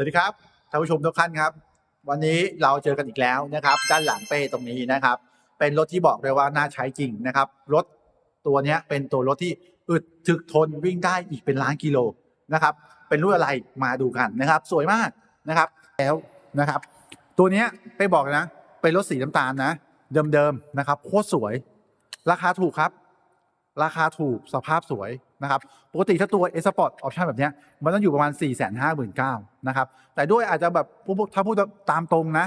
วัสดีครับท่านผู้ชมทุกท่านครับ วันนี้เราเจอกันอีกแล้วนะครับ ด้านหลังเป้ตรงนี้นะครับ เป็นรถที่บอกเลยว่าน่าใช้จริงนะครับ รถตัวนี้เป็นตัวรถที่อึดถึกทนวิ่งได้อีกเป็นล้านกิโลนะครับ เป็นรุ่นอะไรมาดูกันนะครับ สวยมากนะครับ แล้วนะครับ ตัวนี้ยเป้บอกนะ เป็นรถสีน้ำตาลนะ เดิมๆนะครับโคตรสวย ราคาถูกครับ ราคาถูกสภาพสวย นะครับปกติถ้าตัว S Sport Option แบบนี้มันต้องอยู่ประมาณ 4 5 9 0 0 0นะครับแต่ด้วยอาจจะแบบถ้าพูดตามตรงนะ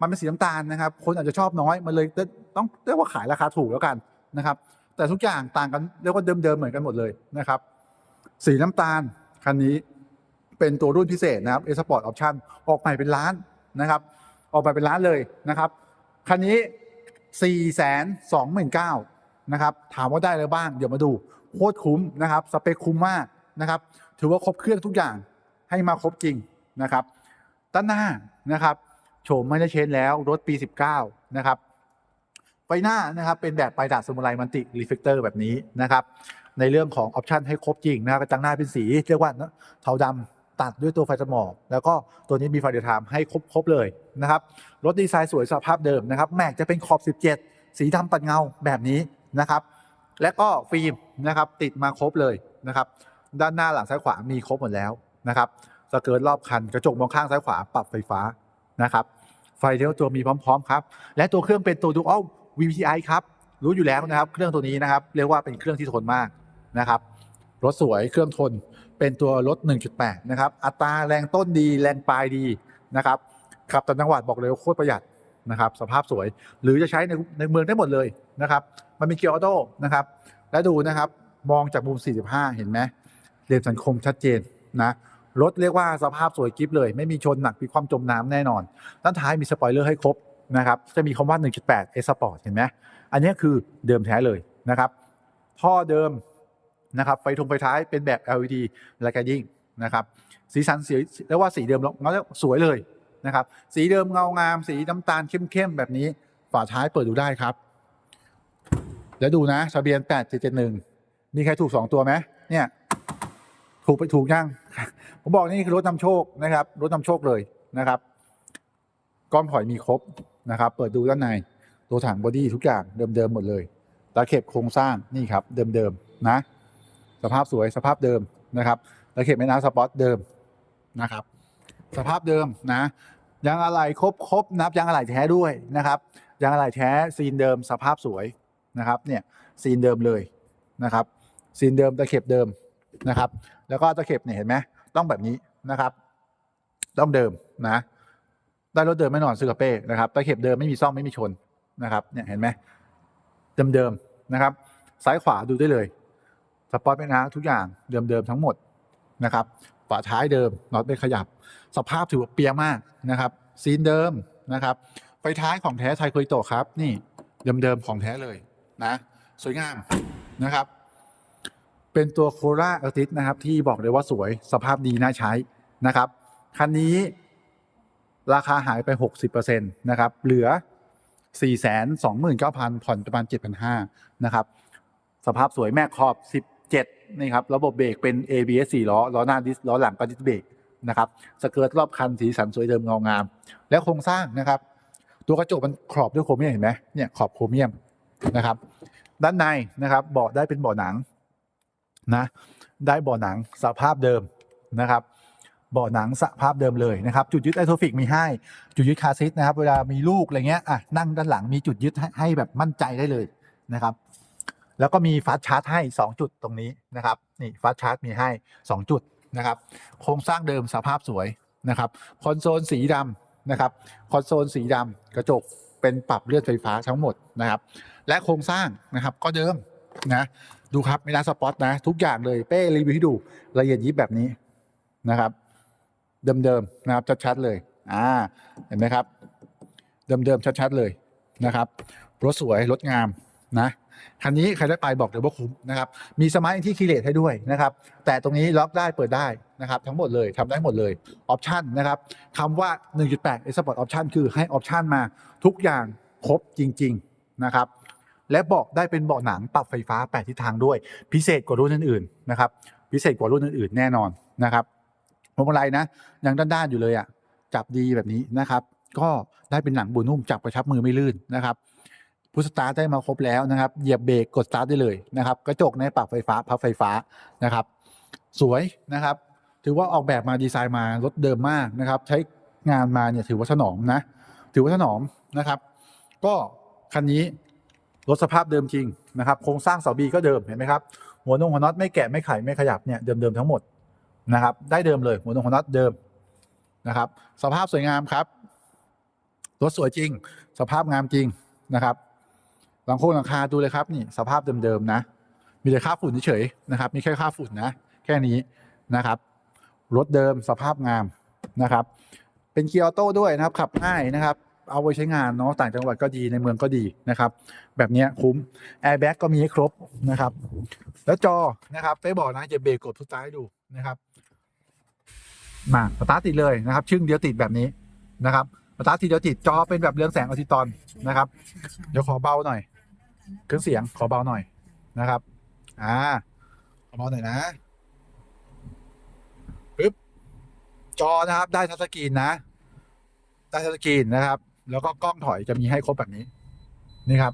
มันเป็นสีน้ำตาลนะครับ คนอาจจะชอบน้อย มันเลยต้องเรียกว่าขายราคาถูกแล้วกันนะครับ แต่ทุกอย่างต่างกันเรียกว่าเดิมๆเหมือนกันหมดเลยนะครับ สีน้ำตาลคันนี้เป็นตัวรุ่นพิเศษนะครับ S Sport Option ออกใหม่เป็นล้านนะครับ ออกใหม่เป็นล้านเลยนะครับคันนี้ 4 2 9 0 0 0นะครับถามว่าได้อะไรบ้าง เดี๋ยวมาดู โคตรคุ้มนะครับสเปคคุ้มมากนะครับถือว่าครบเครื่องทุกอย่างให้มาครบจริงนะครับด้านหน้านะครับโฉมไม่ได้เชนแล้วรถปี 19 นะครับไฟหน้านะครับเป็นแบบไปดาดสมุไรมันติรีเฟกเตอร์แบบนี้นะครับในเรื่องของออปชันให้ครบจริงนะครับกระจังหน้าเป็นสี เรียกว่าเทาดำตัดด้วยตัวไฟสมองแล้วก็ตัวนี้มีไฟเดย์ไทม์ให้ครบครบเลยนะครับรถดีไซน์สวยสภาพเดิมนะครับแม็กจะเป็นขอบ 17 สีดำตัดเงาแบบนี้นะครับ และก็ฟิล์มนะครับติดมาครบเลยนะครับ ด้านหน้าหลังซ้ายขวามีครบหมดแล้วนะครับสเกิร์ตรอบคันกระจกมองข้างซ้ายขวาปรับไฟฟ้านะครับ ไฟเลี้ยวตัวมีพร้อม ๆ ครับ และตัวเครื่องเป็นตัว Dual VVTi ครับรู้อยู่แล้วนะครับ เครื่องตัวนี้นะครับเรียกว่าเป็นเครื่องที่ทนมากนะครับรถสวยเครื่องทนเป็นตัวรถ 1.8 นะครับ อัตราแรงต้นดีแรงปลายดีนะครับขับต่างจังหวัดบอกเลยโคตรประหยัด นะครับสภาพสวยหรือจะใช้ในในเมืองได้หมดเลยนะครับมันมีเกียร์ออโต้นะครับและดูนะครับมองจากมุม 45 เห็นไหมเรียนสังคมชัดเจนนะรถเรียกว่าสภาพสวยกิฟเลย ไม่มีชนหนักมีความจมน้ำแน่นอนด้านท้ายมีสปอยเลอร์ให้ครบนะครับจะมีคำว่า 1.8 S Sport เห็นไหมอันนี้คือเดิมแท้เลยนะครับท่อเดิมนะครับไฟทงไฟท้ายเป็นแบบ LED และก็ยิ่งนะครับสีสันสีเรียกว่าสีเดิมล้วแล้วสวยเลย นะครับ สีเดิมเงางาม สีน้ำตาลเข้มๆแบบนี้ ฝาท้ายเปิดดูได้ครับ แล้วดูนะทะเบียน8771 มีใครถูก 2 ตัวไหมเนี่ย ถูกไปถูกยังผมบอกนี่คือรถนำโชคนะครับ รถนำโชคเลยนะครับก้อนถอยมีครบนะครับ เปิดดูด้านใน ตัวถังบอดี้ทุกอย่างเดิมๆหมดเลยตะเข็บโครงสร้างนี่ครับ เดิมๆนะ สภาพสวยสภาพเดิมนะครับตะเข็บแม่น้ำสปอตเดิมนะครับ สภาพเดิมนะยางอะไหล่ครบครบนับยางอะไหล่แท้ด้วยนะครับยางอะไหล่แท้ซีนเดิมสภาพสวยนะครับเนี่ยซีนเดิมเลยนะครับซีนเดิมตะเข็บเดิมนะครับ แล้วก็ตะเข็บเนี่ยเห็นไหมต้องแบบนี้นะครับ ต้องเดิมนะได้รถเดิมไม่นอนซื้อกระเป้นะครับตะเข็บเดิมไม่มีซ่อมไม่มีชนนะครับเนี่ยเห็นไหมเดิมๆนะครับ ซ้ายขวาดูได้เลยสปอร์ตไม่นะทุกอย่างเดิมๆทั้งหมด นะครับฝาท้ายเดิมน็อตไม่ขยับ สภาพถือว่าเปียมากนะครับซีนเดิมนะครับไฟท้ายของแท้ไทยโคยโตครับ นี่เดิมๆของแท้เลยนะสวยงามนะครับ เป็นตัวโคราเอลติสนะครับ ที่บอกเลยว่าสวยสภาพดีน่าใช้นะครับคันนี้ราคาหายไป 60%นะครับ เหลือ 429,000ผ่อนประมาณ7,500นะครับ สภาพสวยแม่ขอบ 7นี่ครับระบบเบรกเป็น ABS 4ล้อล้อหน้าดิสล้อหลังก็ดิสเบรกนะครับสเกิร์ตรอบคันสีสันสวยเดิมเงางาม และโครงสร้างนะครับ ตัวกระจกมันขอบด้วยโครเมียมเห็นไหมเนี่ยขอบโครเมียมนะครับ ด้านในนะครับเบาะได้เป็นเบาะหนังนะได้เบาะหนังสภาพเดิมนะครับเบาะหนังสภาพเดิมเลยนะครับ จุดยึดไอโทฟิกมีให้ จุดยึดคาร์ซีทนะครับ เวลามีลูกอะไรเงี้ยอะนั่งด้านหลังมีจุดยึดให้แบบมั่นใจได้เลยนะครับ แล้วก็มีฟาสต์ชาร์จให้ 2 จุดตรงนี้นะครับนี่ฟาสต์ชาร์จมีให้ 2 จุดนะครับ โครงสร้างเดิมสภาพสวยนะครับคอนโซลสีดำนะครับคอนโซลสีดำกระจกเป็นปรับเลือนไฟฟ้าทั้งหมดนะครับ และโครงสร้างนะครับก็เดิมนะดูครับไม่น่าสปอตนะ ทุกอย่างเลยเป้รีวิวให้ดูละเอียดยิบแบบนี้นะครับเดิมๆนะครับชัดๆเลยอ่าเห็นไหมครับเดิมๆชัดๆเลยนะครับรถสวยรถงาม นะคันนี้ใครได้ไปบอกเลยว่าคุ้มนะครับ มีสมาร์ทที่คีเลตให้ด้วยนะครับ แต่ตรงนี้ล็อกได้เปิดได้นะครับทั้งหมดเลยทำได้หมดเลยออปชันนะครับคำว่า 1.8 Sport Option คือให้ออปชันมาทุกอย่างครบจริง ๆนะครับ และเบาะได้เป็นเบาะหนังปรับไฟฟ้า 8 ทิศทางด้วย พิเศษกว่ารุ่นอื่นๆนะครับ พิเศษกว่ารุ่นอื่นๆแน่นอนนะครับพวงมาลัยนะยังด้านๆอยู่เลยอะจับดีแบบนี้นะครับ ก็ได้เป็นหนังบูนุ่มจับกระชับมือไม่ลื่นนะครับ พุทสตาร์ได้มาครบแล้วนะครับเหยียบเบรกกดสตาร์ทได้เลยนะครับ กระจกในปรับไฟฟ้าพับไฟฟ้านะครับ สวยนะครับ ถือว่าออกแบบมาดีไซน์มารถเดิมมากนะครับ ใช้งานมาเนี่ยถือว่าถนอมนะถือว่าถนอมนะครับ ก็คันนี้รถสภาพเดิมจริงนะครับ โครงสร้างเสาบีก็เดิมเห็นไหมครับหัวนงหัวน็อตไม่แกะไม่ไขไม่ขยับเนี่ยเดิมๆทั้งหมดนะครับ ได้เดิมเลยหัวนงหัวน็อตเดิมนะครับ สภาพสวยงามครับรถสวยจริง สภาพงามจริงนะครับ หลังโค้งหลังคาดูเลยครับนี่สภาพเดิมๆนะ มีแต่ค่าฝุ่นเฉยๆนะครับ มีแค่ค่าฝุ่นนะ แค่นี้นะครับ รถเดิมสภาพงามนะครับ เป็นเกียร์ออโต้ด้วยนะครับ ขับง่ายนะครับ เอาไว้ใช้งานเนาะต่างจังหวัดก็ดีในเมืองก็ดีนะครับ แบบนี้คุ้มแอร์แบ็กก็มีให้ครบนะครับ แล้วจอนะครับไปบอกนะจะเบรกกดพุกท้ายดูนะครับมาสตาร์ทติดเลยนะครับ ชึ่งเดียวติดแบบนี้นะครับ สตาร์ททีเดียวติดจอเป็นแบบเรืองแสงออทิตอนนะครับ เดี๋ยวขอเบาหน่อยเครื่องเสียงขอเบาหน่อยนะครับ อ่าขอเบาหน่อยนะปึ๊บจอนะครับ ได้ทัชสกรีนนะได้ทัชสกรีนนะครับ แล้วก็กล้องถอยจะมีให้ครบแบบนี้ นี่ครับ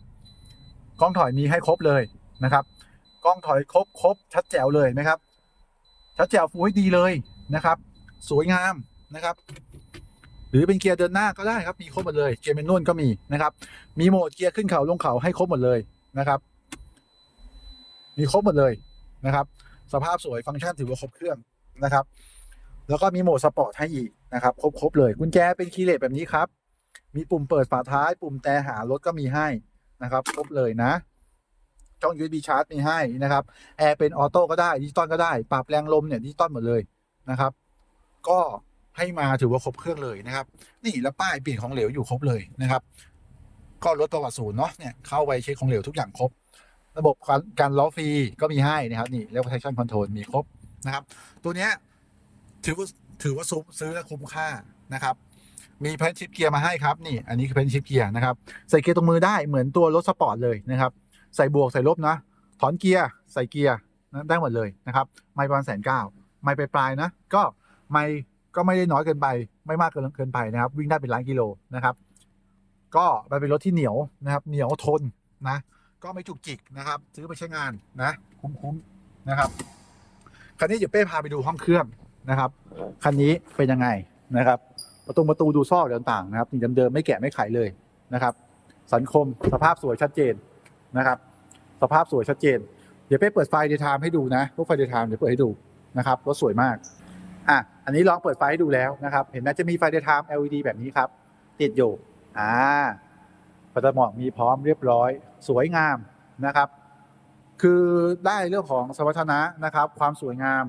กล้องถอยมีให้ครบเลยนะครับ กล้องถอยครบครบชัดแจ๋วเลยนะครับ ชัดแจ๋วฟูให้ดีเลยนะครับ สวยงามนะครับ รือเป็นเกียร์เดินหน้าก็ได้ครับมีครบหมดเลยเกียร์เมนนวลก็มีนะครับ มีโหมดเกียร์ขึ้นเขาลงเขาให้ครบหมดเลยนะครับ มีครบหมดเลยนะครับ สภาพสวยฟังก์ชันถือว่าครบเครื่องนะครับ แล้วก็มีโหมดสปอร์ตให้อีกนะครับครบครบเลยกุญแจเป็นคีย์เลสแบบนี้ครับ มีปุ่มเปิดฝาท้าย ปุ่มแต่หารถก็มีให้นะครับ ครบเลยนะช่อง USB ชาร์จมีให้นะครับแอร์เป็นออโต้ก็ได้ดิจิตอลก็ได้ ปรับแรงลมเนี่ยดิจิตอลหมดเลยนะครับ ก็ ให้มาถือว่าครบเครื่องเลยนะครับ นี่แล้วป้ายเปลี่ยนของเหลวอยู่ครบเลยนะครับ ก็ลดประวัติศูนย์เนาะเนี่ยเข้าไปเช็คของเหลวทุกอย่างครบ ระบบการการล้อฟรีก็มีให้นะครับนี่เรียกว่า traction control มีครบนะครับ ตัวเนี้ยถือว่าถือว่าซุซื้อแล้วคุ้มค่านะครับมีแพนชิปเกียร์มาให้ครับนี่อันนี้คือแพนชิปเกียร์นะครับใส่เกียร์ตรงมือได้เหมือนตัวรถสปอร์ตเลยนะครับใส่บวกใส่ลบนะ ถอนเกียร์ใส่เกียร์ได้หมดเลยนะครับ ไม่ประมาณแสนเก้าไม่ไปปลายนะ ก็ไม่ ก็ไม่ได้น้อยเกินไปไม่มากเกินเกินไปนะครับ วิ่งได้เป็นล้านกิโลนะครับ ก็มันเป็นรถที่เหนียวนะครับ เหนียวทนนะ ก็ไม่จุกจิกนะครับ ซื้อไปใช้งานนะ คุ้มๆนะครับคันนี้เดี๋ยวเป้พาไปดูห้องเครื่องนะครับคันนี้เป็นยังไงนะครับ ประตูประตูดูซอกต่างๆนะครับเดิมๆไม่แกะไม่ไขเลยนะครับ สันคมสภาพสวยชัดเจนนะครับ สภาพสวยชัดเจน เดี๋ยวเป้เปิดไฟเดย์ไทม์ให้ดูนะพวกไฟเดย์ไทม์เดี๋ยวเปิดให้ดูนะครับรถสวยมาก อะอันนี้ลองเปิดไฟให้ดูแล้วนะครับ เห็นไหมจะมีไฟเดย์ไทม์ LED แบบนี้ครับ ติดอยู่อ่าปัตหมอกมีพร้อมเรียบร้อย สวยงามนะครับ คือได้เรื่องของสมรรถนะนะครับ ความสวยงาม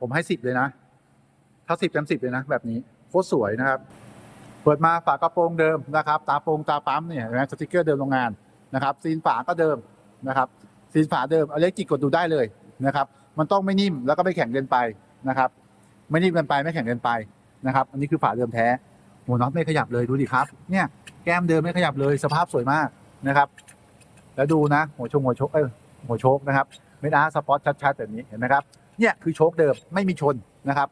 ผมให้สิบเลยนะ ถ้าสิบเต็มสิบเลยนะ แบบนี้โคตรสวยนะครับ เปิดมาฝากระโปรงเดิมนะครับ ตาโปรงตาปั๊มเนี่ยนไหมสติกเกอร์เดิมโรงงานนะครับซีนฝาก็เดิมนะครับซีนฝาเดิมเอาเล็กจิกกดดูได้เลยนะครับ มันต้องไม่นิ่มแล้วก็ไม่แข็งเกินไปนะครับ ไม่นิ่มเกินไปไม่แข็งเกินไปนะครับ อันนี้คือฝาเดิมแท้หัวน็อตไม่ขยับเลยดูดิครับ เนี่ยแก้มเดิมไม่ขยับเลยสภาพสวยมากนะครับ แล้วดูนะ หัวชงหัวชกเออหัวโชกนะครับไม่ได้สปอตชัดๆแบบนี้เห็นไหมครับเนี่ยคือโชคเดิมไม่มีชนนะครับ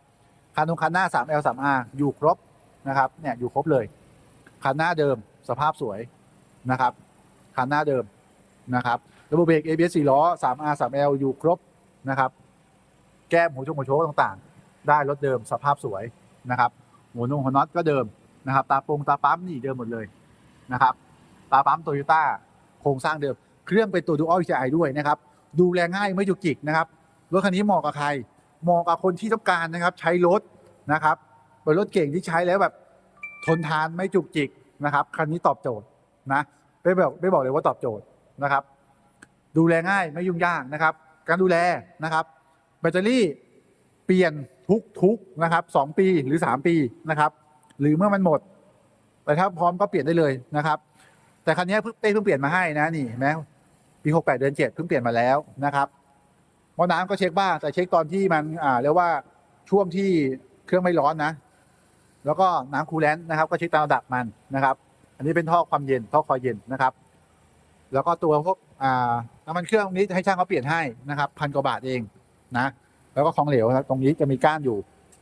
คันตรงคันหน้า 3L 3R อยู่ครบนะครับเนี่ยอยู่ครบเลยคันหน้าเดิมสภาพสวยนะครับคันหน้าเดิมนะครับระบบเบรก ABS 4ล้อ 3R 3L อยู่ครบนะครับ แก้มหัวชงหัวโชกต่างๆ ได้รถเดิมสภาพสวยนะครับหัวนงหัวน็อตก็เดิมนะครับ ตาปงตาปั๊มนี่เดิมหมดเลยนะครับ ตาปั๊มโตโยต้าโครงสร้างเดิม เครื่องเป็นตัวดูอัล CI ด้วยนะครับ ดูแลง่ายไม่จุกจิกนะครับ รถคันนี้เหมาะกับใคร เหมาะกับคนที่ต้องการนะครับ ใช้รถนะครับเป็นรถเก่งที่ใช้แล้วแบบทนทานไม่จุกจิกนะครับ คันนี้ตอบโจทย์นะไม่บอกไม่บอกเลยว่าตอบโจทย์นะครับ ดูแลง่ายไม่ยุ่งยากนะครับ การดูแลนะครับ แบตเตอรี่ ปลี่ยนทุกทุกๆนะครับสองปีหรือสามปีนะครับ หรือเมื่อมันหมด แต่ถ้าพร้อมก็เปลี่ยนได้เลยนะครับ แต่คันนี้เพิ่งเป้เพิ่งเปลี่ยนมาให้นะนี่เห็นไหมปีหกแปดเดือนเจ็ดเพิ่งเปลี่ยนมาแล้วนะครับหม้อน้ำก็เช็คบ้างแต่เช็คตอนที่มันอ่าเรียกว่าช่วงที่เครื่องไม่ร้อนนะ แล้วก็น้ำคูลแลนต์นะครับ ก็เช็คตามระดับมันนะครับ อันนี้เป็นท่อความเย็นท่อคอยเย็นนะครับ แล้วก็ตัวพวกอ่าน้ำมันเครื่องนี้ให้ช่างเขาเปลี่ยนให้นะครับพันกว่าบาทเองนะ แล้วก็ของเหลวนะครับตรงนี้จะมีก้านอยู่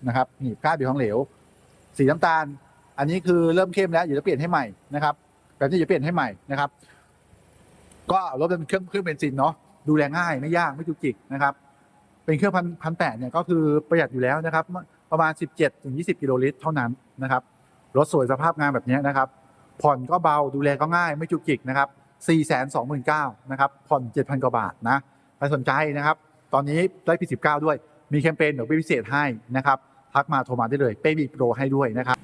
นะครับหนีบก้านเป็นของเหลว สีน้ำตาล อันนี้คือเริ่มเข้มแล้วเดี๋ยวจะเปลี่ยนให้ใหม่นะครับแบบนี้จะเปลี่ยนให้ใหม่นะครับ ก็รถเป็นเครื่องเครื่องเบนซินเนาะดูแลง่ายไม่ยากไม่จุกจิกนะครับ เป็นเครื่องพันพันแปดเนี่ยก็คือประหยัดอยู่แล้วนะครับ ประมาณ 17ถึง20 กิโลลิตรเท่านั้นนะครับรถสวยสภาพงามแบบนี้นะครับ ผ่อนก็เบาดูแลก็ง่ายไม่จุกจิกนะครับ4 2 9 0 0 0นะครับผ่อน 7,000กว่าบาทนะใครสนใจนะครับ ตอนนี้ได้พี19ด้วย มีแคมเปญเดี๋ยวพิเศษให้นะครับทักมาโทรมาได้เลยเป้มีโปรให้ด้วยนะครับ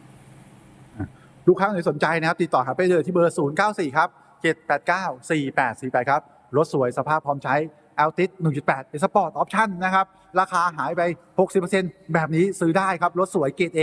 ลูกค้าไหนสนใจนะครับ ติดต่อหาเป้เลยที่เบอร์ 094 ครับ 789 4848 ครับ รถสวยสภาพพร้อมใช้ a l t i s 1.8เป็นสปอร์ตออปชั่นนะครับ ราคาหายไป 60%แบบนี้ซื้อได้ครับ รถสวยเกรด A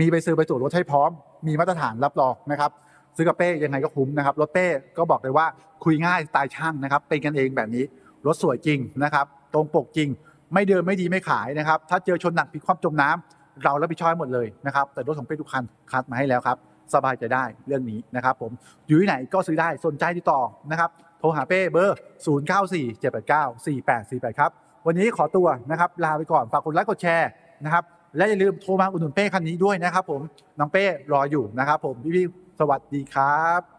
มีใบซื้อใบตรวจรถให้พร้อม มีมาตรฐานรับรองนะครับ ซื้อกับเป้ยังไงก็คุ้มนะครับ รถเป้ก็บอกเลยว่าคุยง่ายสไตล์ช่างนะครับ เป็นกันเองแบบนี้ รถสวยจริงนะครับ ตรงปกจริง ไม่เดินไม่ดีไม่ขายนะครับ ถ้าเจอชนหนักพลิกคว่ำจมน้ำเรารับผิดชอบให้หมดเลยนะครับ แต่รถของเป้ทุกคันคัดมาให้แล้วครับ สบายใจได้เรื่องนี้นะครับ ผมอยู่ที่ไหนก็ซื้อได้สนใจติดต่อนะครับโทรหาเป้เบอร์ 0 9 4 7 8 9 4 8 4 8 ครับ วันนี้ขอตัวนะครับลาไปก่อนฝากกดไลค์กดแชร์นะครับและอย่าลืมโทรมาอุดหนุนเป้คันนี้ด้วยนะครับ ผมน้องเป้รออยู่นะครับ ผมพี่ๆสวัสดีครับ